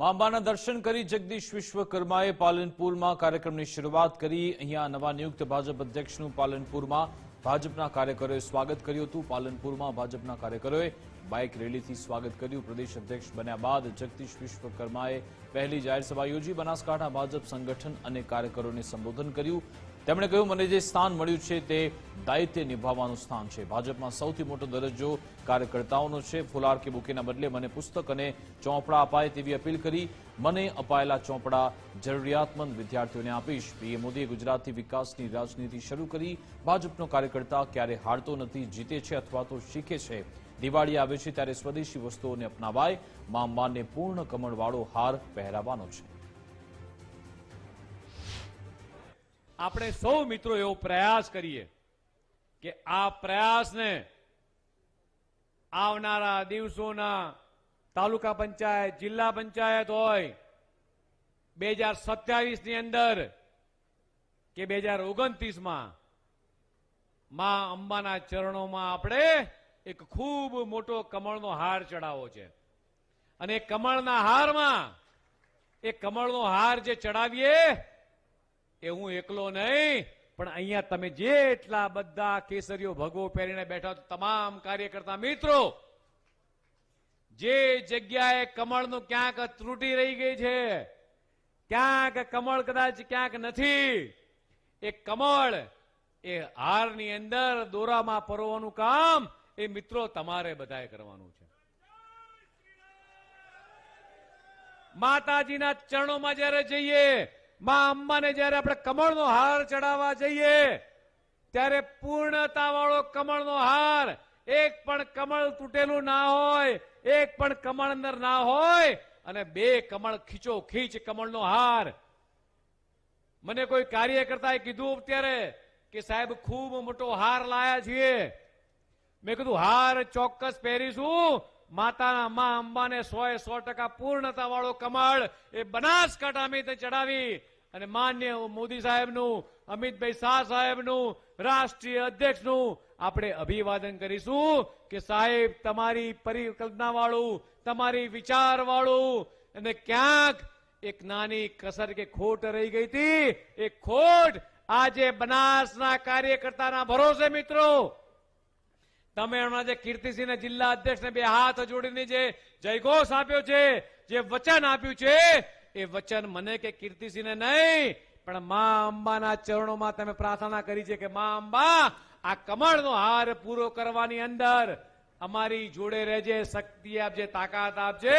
મા દર્શન કરી જગદીશ વિશ્વકર્માએ પાલનપુરમાં કાર્યક્રમની શરૂઆત કરી. અહીંયા નવા નિયુક્ત ભાજપ અધ્યક્ષનું પાલનપુરમાં ભાજપના કાર્યકરોએ સ્વાગત કર્યું હતું. પાલનપુરમાં ભાજપના કાર્યકરોએ બાઇક રેલીથી સ્વાગત કર્યું. પ્રદેશ અધ્યક્ષ બન્યા બાદ જગદીશ વિશ્વકર્માએ પહેલી જાહેર સભા યોજી. બનાસકાંઠા ભાજપ સંગઠન અને કાર્યકરોને સંબોધન કર્યું. તેમણે કહ્યું, મને જે સ્થાન મળ્યું છે તે દાયિત્વ નિભાવવાનું સ્થાન છે. ભાજપમાં સૌથી મોટો દરજ્જો કાર્યકર્તાઓનો છે. ફુલાર કે બુકેના બદલે મને પુસ્તક અને ચોપડા અપાય તેવી અપીલ કરી. મને અપાયેલા ચોપડા જરૂરિયાતમંદ વિદ્યાર્થીઓને આપીશ. પીએમ મોદીએ ગુજરાતથી વિકાસની રાજનીતિ શરૂ કરી. ભાજપનો કાર્યકર્તા ક્યારે હારતો નથી, જીતે છે અથવા તો શીખે છે? દિવાળી આવે છે ત્યારે સ્વદેશી વસ્તુઓને અપનાવાય. મા માને પૂર્ણ કમળવાળો હાર પહેરાવાનો છે. આપણે સૌ મિત્રો એવો પ્રયાસ કરીએ. કે આ પ્રયાસને આવનારા દિવસોના તાલુકા પંચાયત, જિલ્લા પંચાયત હોય, બે હજાર સત્યાવીસની અંદર કે બે હજાર ઓગણત્રીસમાં માં અંબાના ચરણોમાં આપણે એક ખૂબ મોટો કમળનો હાર ચડાવવો છે. અને કમળના હારમાં, એ કમળનો હાર જે ચડાવીએ, એ હું એકલો નહીં પણ અહીંયા તમે જેટલા બધા કેસરીઓ ભગવો પહેરીને બેઠા તમામ કાર્યકર્તા મિત્રો, જે જગ્યાએ કમળનું ક્યાંક ત્રુટી રહી ગઈ છે, ક્યાંક કમળ કદાચ ક્યાંક નથી, એ કમળ એ હારની અંદર દોરામાં પરોવાનું કામ એ મિત્રો તમારે બધાએ કરવાનું છે. માતાજીના ચરણોમાં જ્યારે જઈએ મા અંબાને જ્યારે આપણે કમળનો હાર ચડાવવા જઈએ, ત્યારે પૂર્ણતા વાળો કમળનો હાર, એક પણ કમળ તૂટેલું ના હોય, એક પણ કમળ અંદર ના હોય, અને બે કમળ ખીચો ખીચ કમળનો હાર. મને કોઈ કાર્યકર્તાએ કીધું અત્યારે કે સાહેબ, ખૂબ મોટો હાર લાયા છીએ. મેં કીધું, હાર ચોક્કસ પહેરીશું માતાના મા અંબાને સો એ સો ટકા પૂર્ણતા વાળો કમળ એ બનાસકાંઠા અમે ચડાવી અને માન્ય મોદી સાહેબનું, અમિતભાઈ શાહ સાહેબનું, રાષ્ટ્રીય અધ્યક્ષનું આપણે અભિવાદન કરીશું કે સાહેબ, તમારી પરિકલ્પના વાળું તમારી વિચાર વાળું અને ક્યાંક એક નાની કસર કે ખોટ રહી ગઈ હતી, એ ખોટ આજે બનાસના કાર્યકર્તાના ભરોસે મિત્રો તમે હમણાં જે કીર્તિસિંહના જિલ્લા અધ્યક્ષને બે હાથ જોડીને જે જયઘોષ આપ્યો છે, જે વચન આપ્યું છે, એ વચન મને કે કીર્તિસિંહને નહીં, પણ મા અંબાના ચરણોમાં તમે પ્રાર્થના કરી છે કે મા અંબા, આ કમળનો હાર પૂરો કરવાની અંદર અમારી જોડે રહેજે, શક્તિ આપજે, તાકાત આપજે.